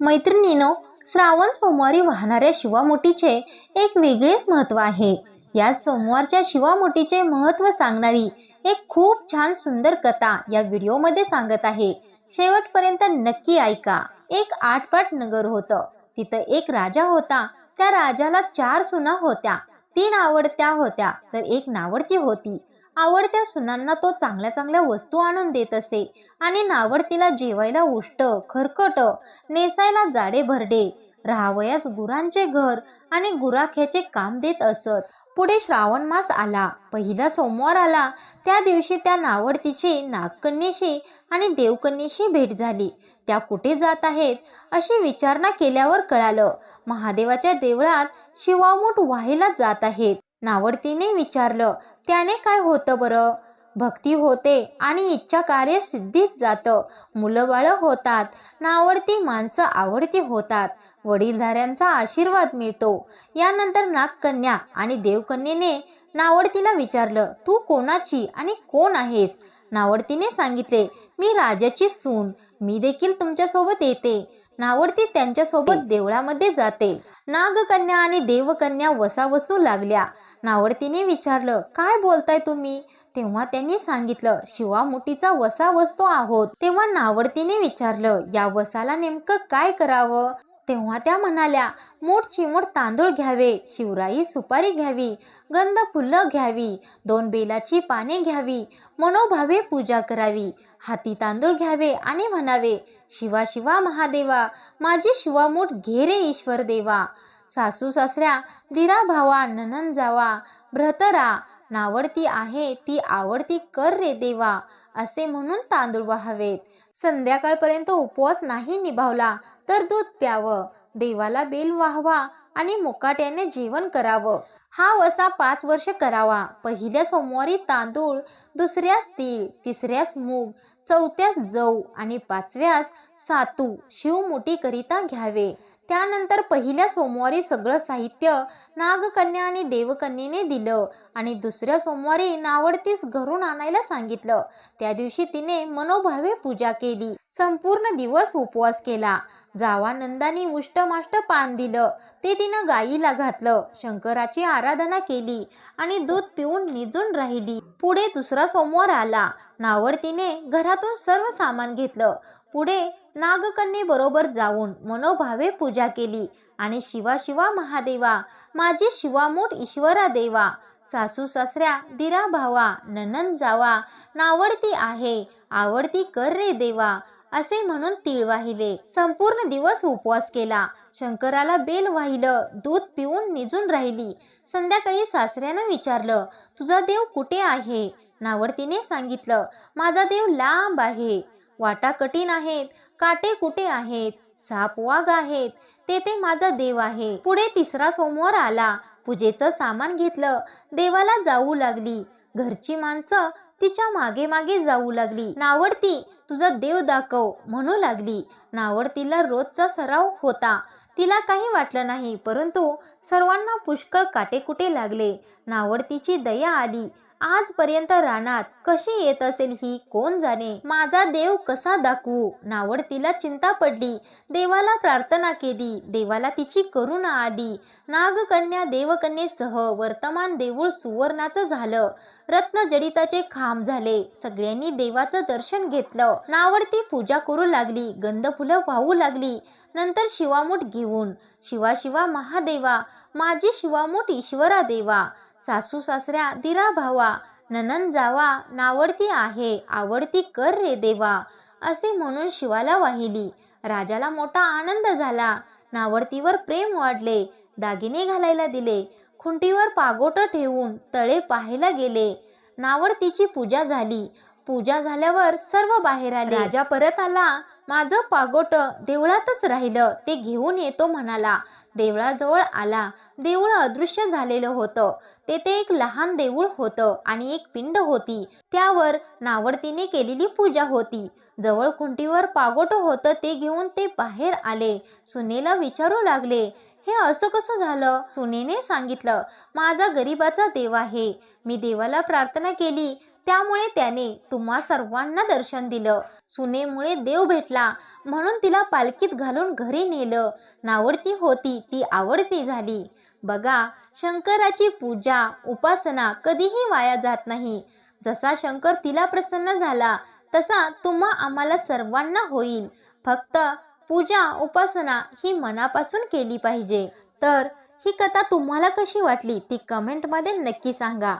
मैत्रिणीनो श्रावण सोमवारी वाहणाऱ्या शिवामुठीचे एक वेगळेच महत्त्व आहे. या सोमवारच्या शिवामुठीचे महत्त्व सांगणारी एक खूप छान सुंदर कथा या व्हिडिओमध्ये सांगत आहे. शेवटपर्यंत नक्की ऐका. एक आठपाट नगर होतं. तिथं एक राजा होता. त्या राजाला चार सुना होत्या. तीन आवडत्या होत्या तर एक नावडती होती. आवडत्या सुनांना तो चांगल्या चांगल्या वस्तू आणून देत असे. आणि नावडतीला जेवायला उष्ट खरकट नेसायला जाडे भरडे. राहावयास गुरांचे घर आणि गुराख्याचे काम देत असत. पुढे श्रावण मास आला. पहिला सोमवार आला. त्या दिवशी त्या नावडतीची नागकन्येशी आणि देवकन्येशी भेट झाली. त्या कुठे जात आहेत? अशी विचारणा केल्यावर कळालं. महादेवाच्या देवळात शिवामूठ व्हायला जात आहेत. नावडतीने विचारलं त्याने काय होतं बरं? भक्ती होते आणि इच्छा कार्य सिद्धीच जातं. मुलं बाळं होतात. नावडती माणसं आवडती होतात. वडीलधाऱ्यांचा आशीर्वाद मिळतो. यानंतर नागकन्या आणि देवकन्येने नावडतीला विचारलं तू कोणाची आणि कोण आहेस? नावडतीने सांगितले मी राजाची सून. मी देखील तुमच्यासोबत येते. नावडती त्यांच्यासोबत देवळामध्ये जाते. नागकन्या आणि देवकन्या वसावसू लागल्या. नावडतीने विचारलं काय बोलताय तुम्ही? तेव्हा त्यांनी सांगितलं शिवामुठीचा वसा वसतो आहोत. तेव्हा नावडतीने विचारलं या वसाला नेमकं काय करावं? तेव्हा त्या म्हणाल्या मोठ चिमूट तांदूळ घ्यावे शिवराई सुपारी घ्यावी गंध फुलं घ्यावी दोन बेलाची पाने घ्यावी मनोभावे पूजा करावी हाती तांदूळ घ्यावे आणि म्हणावे शिवा शिवा महादेवा माझी शिवामूठ घेरे ईश्वर देवा सासू सासऱ्या दिरा भावा ननन जावा भ्रतरा नावडती आहे ती आवडती कर रे देवा असे म्हणून तांदूळ व्हावेत. संध्याकाळपर्यंत उपवास नाही निभावला तर दूध प्यावं देवाला बेल वाहवा आणि मुकाट्याने जेवण करावं. हा वसा पाच वर्ष करावा. पहिल्या सोमवारी तांदूळ दुसऱ्यास तीळ तिसऱ्यास मूग चौथ्यास जव आणि पाचव्यास सातू शिवमुठीकरिता घ्यावे. त्यानंतर पहिल्या सोमवारी सगळं साहित्य नागकन्या आणि देवकन्येने दिलं आणि दुसऱ्या सोमवारी नावडतीस घरून आणायला सांगितलं. त्या दिवशी तिने मनोभावे पूजा केली. संपूर्ण दिवस उपवास केला. जावानंदानी उष्टमाष्ट पान दिलं. ते तिनं गाईला घातलं शंकराची आराधना केली आणि दूध पिऊन निजून राहिली. पुढे दुसरा सोमवार आला. नावडतीने घरातून सर्व सामान घेतलं. पुढे नागकन्येबरोबर जाऊन मनोभावे पूजा केली. आणि शिवा शिवा महादेवा माझी शिवामूठ ईश्वरा देवा सासू सासऱ्या दिरा भावा ननन जावा नावडती आहे आवडती कर रे देवा असे म्हणून तीळ वाहिले. संपूर्ण दिवस उपवास केला. शंकराला बेल वाहिलं दूध पिऊन निजून राहिली. संध्याकाळी सासऱ्यानं विचारलं तुझा देव कुठे आहे? नावडतीने सांगितलं माझा देव लांब आहे. वाटा कठीण आहेत काटे कुठे आहेत साप वाघ आहेत तेथे माझा देव आहे. पुढे तिसरा सोमवार आला. पूजेचं सामान घेतलं. देवाला जाऊ लागली. घरची माणसं तिच्यामागे मागे जाऊ लागली. नावडती तुझा देव दाखव म्हणू लागली. नावडतीला रोजचा सराव होता. तिला काही वाटलं नाही परंतु सर्वांना पुष्कळ काटेकुटे लागले. नावडतीची दया आली. आजपर्यंत रानात कशी येत असेल ही कोण जाणे? माझा देव कसा दाखवू? नावड तिला चिंता पडली. देवाला प्रार्थना केली. देवाला तिची करुणा आली. नागकन्या देवकन्येसह वर्तमान देऊळ सुवर्णाचं झालं. रत्नजडिताचे खांब झाले. सगळ्यांनी देवाचं दर्शन घेतलं. नावडती पूजा करू लागली. गंध फुलं वाहू लागली. नंतर शिवामूठ घेऊन शिवा शिवा महादेवा. माझी शिवामूठ ईश्वरा देवा. सासू सासऱ्या दिरा भावा ननन जावा नावडती आहे आवडती कर रे देवा असे म्हणून शिवाला वाहिली. राजाला मोठा आनंद झाला. नावडतीवर प्रेम वाढले दागिने घालायला दिले खुंटीवर पागोट ठेवून तळे पाहायला गेले. नावडतीची पूजा झाली. पूजा झाल्यावर सर्व बाहेर आले. राजा परत आला. माझं पागोट देवळातच राहिलं ते घेऊन येतो म्हणाला. देवळाजवळ आला. देऊळ अदृश्य झालेलं होतं. तेथे एक लहान देऊळ होतं आणि एक पिंड होती. त्यावर नावडतीने केलेली पूजा होती. जवळ खुंटीवर पागोट होतं ते घेऊन ते बाहेर आले. सुनेला विचारू लागले हे असं कसं झालं? सुनेने सांगितलं माझा गरिबाचा देव आहे. मी देवाला प्रार्थना केली त्यामुळे त्याने तुम्हा सर्वांना दर्शन दिलं. सुनेमुळे देव भेटला. म्हणून तिला पालखीत घालून घरी नेलं. नावडती होती ती आवडती झाली. बघा शंकराची पूजा उपासना कधीही वाया जात नाही. जसा शंकर तिला प्रसन्न झाला तसा तुम्हा आम्हाला सर्वांना होईल. फक्त पूजा उपासना ही मनापासून केली पाहिजे. तर ही कथा तुम्हाला कशी वाटली ती कमेंटमध्ये नक्की सांगा.